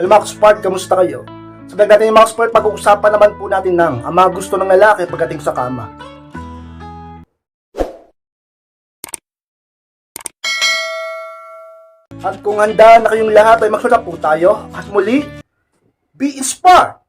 Hello mga Sport, kamusta kayo? Sa so, natin mga Sport, pag-uusapan naman po natin ng ang mga gusto ng lalaki pagdating sa kama. At kung handa na kayong lahat ay magsunod po tayo at muli, be inspired!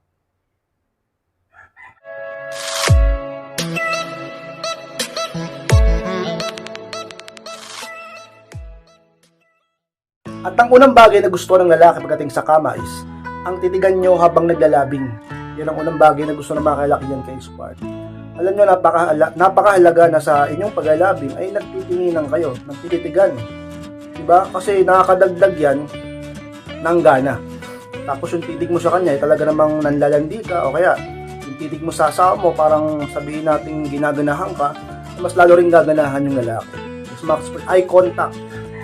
At ang unang bagay na gusto ng lalaki pagdating sa kama is ang titigan nyo habang naglalabing. Yan ang unang bagay na gusto ng mga kalaki yan kay Spark. Alam nyo, napaka, napakahalaga na sa inyong paglalabing ay nagtitinginan kayo, nagtititigan. Diba? Kasi nakakadagdag yan ng gana. Tapos yung titig mo sa kanya, ay talaga namang nanlalandi ka o kaya yung titig mo sa asawa mo, parang sabihin natin ginaganahan ka, mas lalo rin gaganahan yung lalaki. Mas eye contact.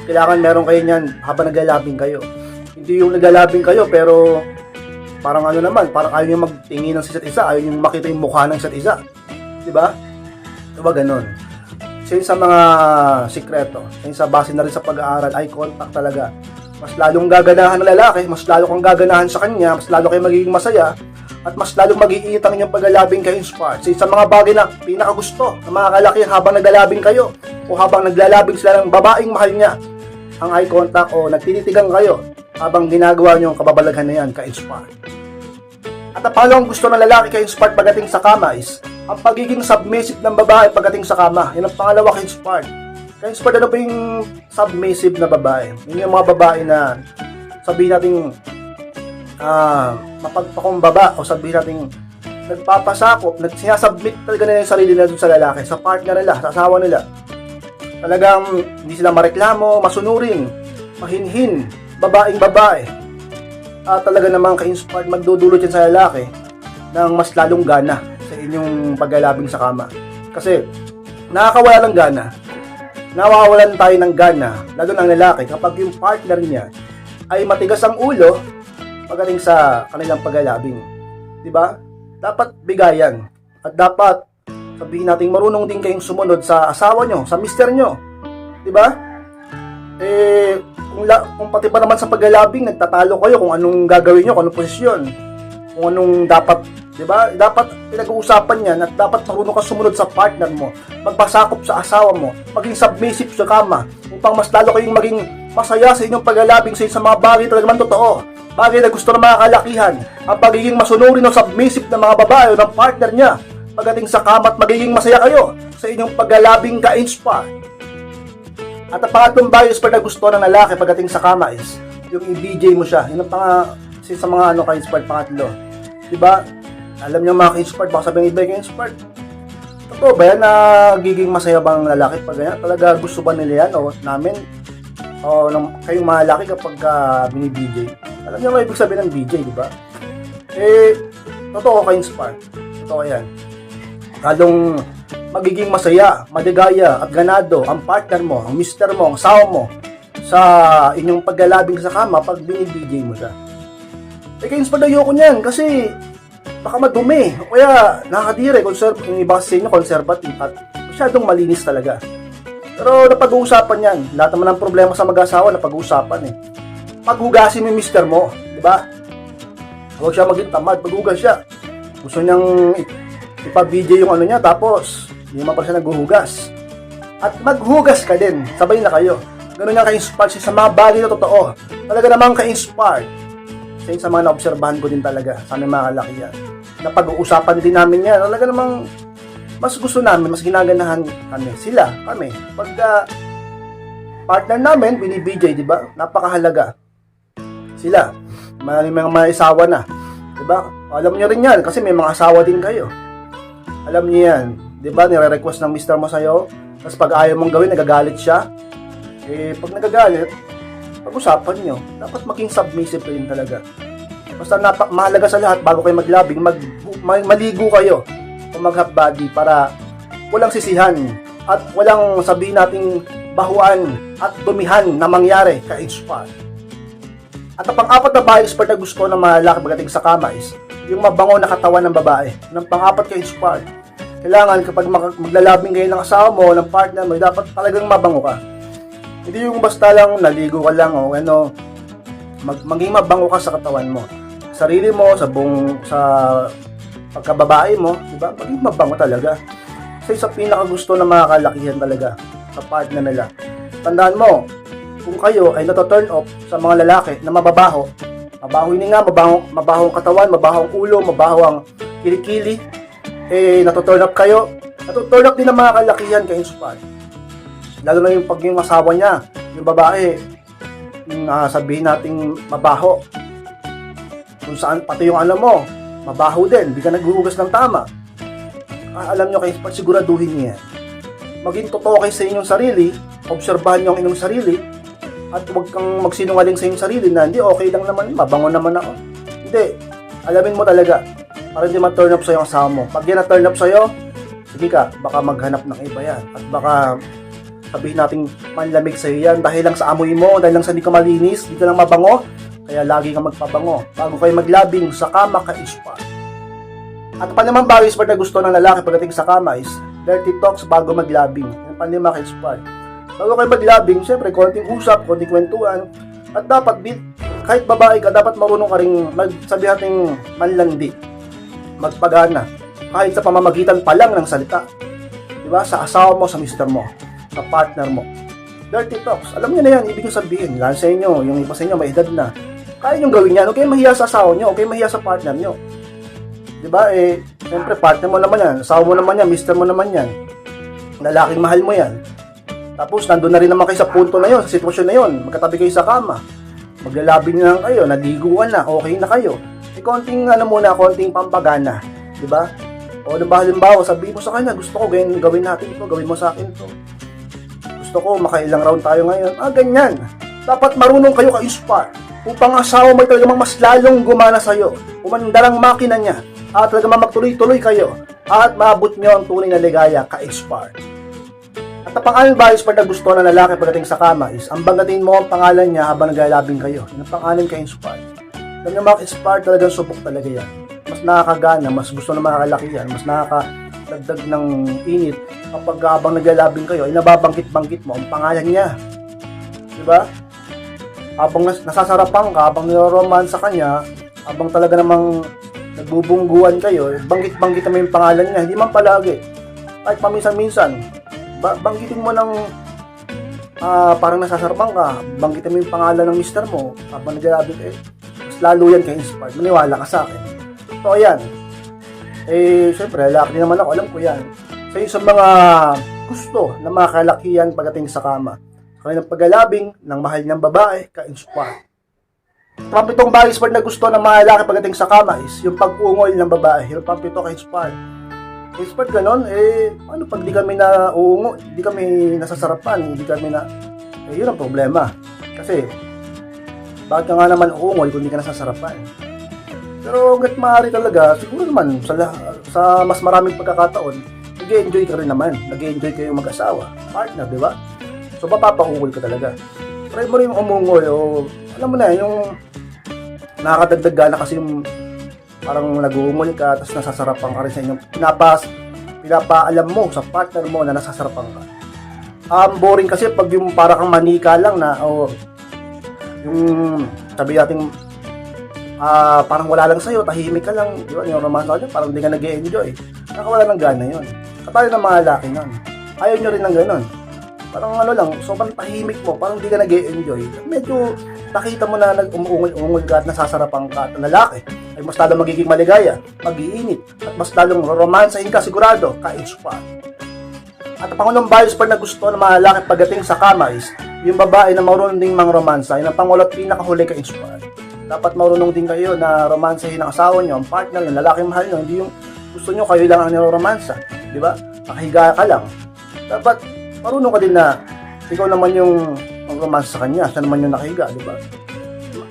Kailangan meron kayo niyan habang naglalabing kayo. Hindi yung naglalabing kayo pero parang ano naman, parang ayaw nyo magtingin ng isa't isa, ayaw nyo makita yung mukha ng isa't isa. Di ba? Diba ganun? Yun sa mga sikreto, yun sa base na rin sa pag-aaral, eye contact talaga. Mas lalong gaganahan ng lalaki, mas lalo kang gaganahan sa kanya, mas lalo kayo magiging masaya, at mas lalong mag-iinit ang inyong paglalabing kayo inspired. Sa mga bagay na pinakagusto ng mga kalaki habang naglalabing kayo o habang naglalabing sila ng babaeng mahal niya ang eye contact o nagtititigan kayo habang ginagawa niyo ang kababalaghan na yan ka-inspired. At ang pangalawang gusto ng lalaki ka-inspired pagdating sa kama is ang pagiging submissive ng babae pagdating sa kama. Yan ang pangalawa ka-inspired. Ka-inspired ano ba yung submissive na babae? Yun yung mga babae na sabihin natin ah mapagpakumbaba o sabihin natin nagpapasakop, nagsinasubmit talaga nila yung sarili nila sa lalaki, sa partner nila, sa asawa nila talagang hindi sila mareklamo, masunurin, mahinhin, babaeng babae. At talaga namang ka-inspired magdudulot yan sa lalaki ng mas lalong gana sa inyong paglalabing sa kama. Kasi nakakawala ng gana. Nawawalan tayo ng gana, lalo ng lalaki, kapag yung partner niya ay matigas ang ulo pagdating sa kanilang paglalabing. 'Di ba? Dapat bigayan. At dapat sabihin natin marunong din kayong sumunod sa asawa nyo, sa mister nyo. Di ba? Eh, kung, la, kung pati pa naman sa paglalabing, nagtatalo kayo kung anong gagawin nyo, kung anong posisyon, kung anong dapat, di ba? Dapat pinag-uusapan yan at dapat marunong ka sumunod sa partner mo, magpasakop sa asawa mo, maging submissive sa kama, upang mas lalo kayong maging masaya sa inyong paglalabing sa, sa mga bagay talaga man totoo. Bagay na gusto ng mga kalakihan, ang pagiging masunurin o submissive ng mga babae o ng partner niya, pagdating sa kama at magiging masaya kayo sa inyong paglalabing ka-inspire. At ang pangatlong bias pa na gusto ng lalaki pagdating sa kama is yung i-BJ mo siya. Yun ang pang sa mga ano ka-inspired pangatlo. Diba? Alam niyo mga ka-inspired, baka sabihin iba ka-inspired. Totoo ba yan na giging masaya bang lalaki pag ganyan? Talaga gusto ba nila yan o namin? O ng, kayong mga lalaki kapag uh, bini-BJ? Alam niyo ba ibig sabihin ng BJ, di ba? Eh, totoo ka-inspired. Totoo yan lalong magiging masaya, maligaya at ganado ang partner mo, ang mister mo, ang asawa mo sa inyong paglalabing sa kama pag binibigay mo siya. Eh, kaya inspired ayoko niyan kasi baka madumi o kaya nakakadire, conserv yung iba sa inyo conservative at masyadong malinis talaga. Pero napag-uusapan yan. Lahat naman ng problema sa mag-asawa napag-uusapan eh. Paghugasin mo yung mister mo, di ba? Huwag siya maging tamad, paghugas siya. Gusto niyang ipa-video yung ano niya tapos hindi naman pala siya naghuhugas. At maghugas ka din, sabay na kayo. Ganun yung ka-inspired siya sa mga bagay na totoo. Talaga namang ka-inspired. Sa sa mga naobserbahan ko din talaga sa aming mga kalaki yan. Napag-uusapan din namin yan. Talaga namang mas gusto namin, mas ginaganahan kami. Sila, kami. Pag uh, partner namin, binibijay, di ba? Napakahalaga. Sila. May mga may asawa na. Di ba? Alam niyo rin yan kasi may mga asawa din kayo. Alam niyo yan. Di ba? Nire-request ng mister mo sa'yo. Tapos pag ayaw mong gawin, nagagalit siya. Eh, pag nagagalit, pag-usapan nyo. Dapat maging submissive rin talaga. Basta napa- mahalaga sa lahat, bago kayo maglabing, mag, mag, maligo kayo o mag-half body para walang sisihan at walang sabihin nating bahuan at dumihan na mangyari ka-inspire. At ang pang-apat na bias part na gusto ng mga lalaki pagdating sa kama is yung mabango na katawan ng babae. Ng pang-apat ka-inspired. Kailangan kapag mag- maglalabing kayo ng asawa mo, ng partner mo, dapat talagang mabango ka. Hindi yung basta lang naligo ka lang o ano, mag, maging mabango ka sa katawan mo. Sarili mo, sa buong, sa pagkababae mo, di ba? Maging mabango talaga. Sa pinaka gusto ng mga kalakihan talaga, sa partner nila. Tandaan mo, kung kayo ay nato-turn off sa mga lalaki na mababaho, mabaho yun nga, mabaho, mabaho ang katawan, mabaho ang ulo, mabaho ang kilikili, eh, nato-turn off kayo, nato-turn off din ng mga kalakihan kay Inspire. Lalo na yung pag yung asawa niya, yung babae, yung ah, sabihin nating mabaho. Kung saan, pati yung ano mo, mabaho din, di ka naghuhugas ng tama. Ah, alam nyo kay Inspire, siguraduhin niya. Maging totoo kayo sa inyong sarili, obserbahan nyo ang inyong sarili, at huwag kang magsinungaling sa inyong sarili na hindi okay lang naman, mabango naman ako. Hindi. Alamin mo talaga para hindi ma-turn up sa'yo ang asawa mo. Pag yan na-turn up sa'yo, sige ka, baka maghanap ng iba yan. At baka sabihin nating manlamig sa'yo yan dahil lang sa amoy mo, dahil lang sa hindi ka malinis, hindi ka lang mabango, kaya lagi kang magpabango. Bago kayo maglabing, sa kama ka ispa. At pa naman ispa na gusto ng lalaki pagdating sa kama is dirty talks bago maglabing. Yung panlima ka ispa. Bago kayo maglabing, syempre, konting usap, konting kwentuhan, at dapat, bi- kahit babae ka, dapat marunong ka rin magsabi natin manlandi, magpagana, kahit sa pamamagitan pa lang ng salita. Diba? Sa asawa mo, sa mister mo, sa partner mo. Dirty talks. Alam niyo na yan, ibig sabihin. Lalo sa inyo, yung iba sa inyo, may edad na. Kaya nyo gawin yan. Kayong mahiya sa asawa. Huwag kayong mahiya sa partner nyo. Diba? Eh, siyempre, partner mo naman yan. Asawa mo naman yan. Mister mo naman yan. Lalaking mahal mo yan. Tapos, nandun na rin naman kayo sa punto na yon, sa sitwasyon na yon. Magkatabi kayo sa kama. Maglalabi na lang kayo, naliguan na, okay na kayo. E konting ano muna, konting pampagana. Ba? O diba, halimbawa, sabihin mo sa kanya, gusto ko gawin, gawin natin ito, gawin mo sa akin ito. Gusto ko, makailang round tayo ngayon. Ah, ganyan. Dapat marunong kayo ka-inspire upang asawa mo ay talagang mas lalong gumana sa'yo. Umandar ang makina niya at talagang magtuloy-tuloy kayo at maabot niyo ang tunay na ligaya ka-inspire. At ang pangalan ba is pag nagusto ng lalaki pagdating sa kama is ang banggatin mo ang pangalan niya habang naglalabing kayo. Yung pangalan ka inspire. Alam niyo mga inspire talagang subok talaga yan. Mas nakakagana, mas gusto ng mga kalakihan, mas nakakadagdag ng init kapag habang naglalabing kayo ay nababangkit-bangkit mo ang pangalan niya. Di ba? Habang nas- nasasarapan ka, habang niloroman sa kanya, habang talaga namang nagbubungguan kayo, eh, banggit-banggit mo yung pangalan niya, hindi man palagi. Kahit paminsan-minsan, ba- banggitin mo ng ah, parang nasasarapang ka, banggitin mo yung pangalan ng mister mo, habang naglalabit eh, mas lalo yan kay inspired. Maniwala ka sa akin. So, ayan. Eh, syempre, lalaki naman ako, alam ko yan. So, yung sa mga gusto na mga kalakihan pagdating sa kama, sa kanilang paglalabing ng mahal niyang babae, ka-inspire. Pampitong bagay na gusto ng mga lalaki pagdating sa kama is yung pag-ungol ng babae, yung pampito ka-inspire. Expert ganon, eh, ano pag di kami na uungo, di kami nasasarapan, di kami na, eh, yun ang problema. Kasi, bakit ka nga naman uungol kung di ka nasasarapan? Pero hanggat maaari talaga, siguro naman, sa, sa mas maraming pagkakataon, nag enjoy ka rin naman. nag enjoy kayo mag-asawa, partner, di ba? So, mapapahungol ka talaga. Try mo rin umungol, o, alam mo na, yung nakakadagdag gana kasi yung parang nag-uungol ka tapos nasasarapan ka rin sa inyong pinapas pinapaalam mo sa partner mo na nasasarapan ka. Um, boring kasi pag yung para kang manika lang na o yung sabi natin ah parang wala lang sa'yo, tahimik ka lang, di ba? Yung romance ka parang hindi ka nag enjoy Nakawala ng gana yun. Katayo ng mga lalaki nun. Ayaw nyo rin ng ganun. Parang ano lang, sobrang tahimik mo, parang hindi ka nag enjoy Medyo nakita mo na nag-umungol ka at nasasarapan ka at lalaki ay mas lalong magiging maligaya, mag-iinit, at mas lalong romansahin ka sigurado, ka-inspire. At ang pangunang bias pa na gusto ng mga lalaki pagdating sa kama is yung babae na marunong ding mang romansa, yun ang pangulot pinakahuli ka-inspire. Dapat marunong din kayo na romansahin ang asawa nyo, ang partner nyo, lalaking mahal nyo, hindi yung gusto nyo kayo lang ang niromansa, di ba? Nakahiga ka lang. Dapat marunong ka din na ikaw naman yung ang romansa sa kanya, siya naman yung nakahiga, di ba?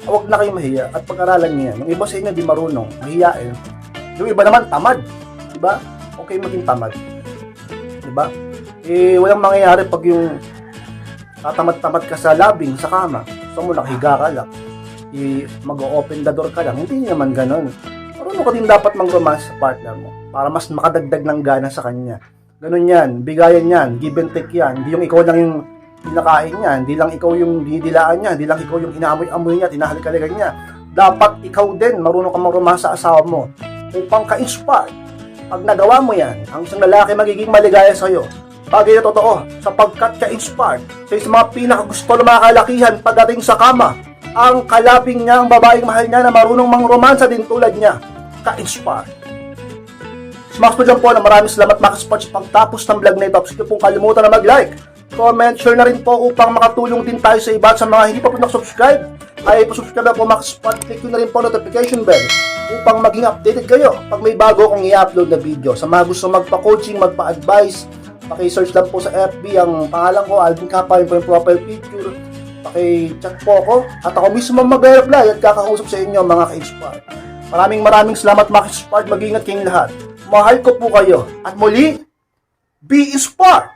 Huwag na kayo mahiya at pag-aralan niyo yan. Yung iba sa inyo di marunong, mahiyain. Yung iba naman tamad, di ba? Okay maging tamad. Di ba? Eh, walang mangyayari pag yung tatamad-tamad ka sa labing, sa kama. So mo nakahiga ka lang. I mag-open the door ka lang. Hindi naman ganun. Marunong ka din dapat mag-romance sa partner mo para mas makadagdag ng gana sa kanya. Ganun yan, bigayan yan, give and take yan. Hindi yung ikaw lang yung pinakain niya, hindi lang ikaw yung dinidilaan niya, hindi lang ikaw yung inaamoy-amoy niya, tinahalik-halikan niya. Dapat ikaw din, marunong kang marumasa sa asawa mo upang ka-inspire. Pag nagawa mo yan, ang isang lalaki magiging maligaya sa'yo. Bagay na totoo, sapagkat ka-inspired sa isang mga pinakagusto ng mga kalakihan pagdating sa kama, ang kalabing niya, ang babaeng mahal niya na marunong mangromansa din tulad niya, ka-inspired. Smash po dyan po na maraming salamat mga kaspots sa pagtapos ng vlog na ito. Sige pong kalimutan na mag-like, comment, share na rin po upang makatulong din tayo sa iba sa mga hindi pa po nakasubscribe ay pasubscribe na po mga kaspots. Click na rin po notification bell upang maging updated kayo pag may bago akong i-upload na video. Sa mga gusto magpa-coaching, magpa-advise, paki-search lang po sa FB ang pangalan ko, Alvin Kappa, yun po yung profile picture. Paki-chat po ako at ako mismo mag-reply at kakausap sa inyo mga ka-inspire. Maraming maraming salamat mga ka-inspire. Mag-ingat kayong lahat. Mahal ko po kayo. At muli, be inspired!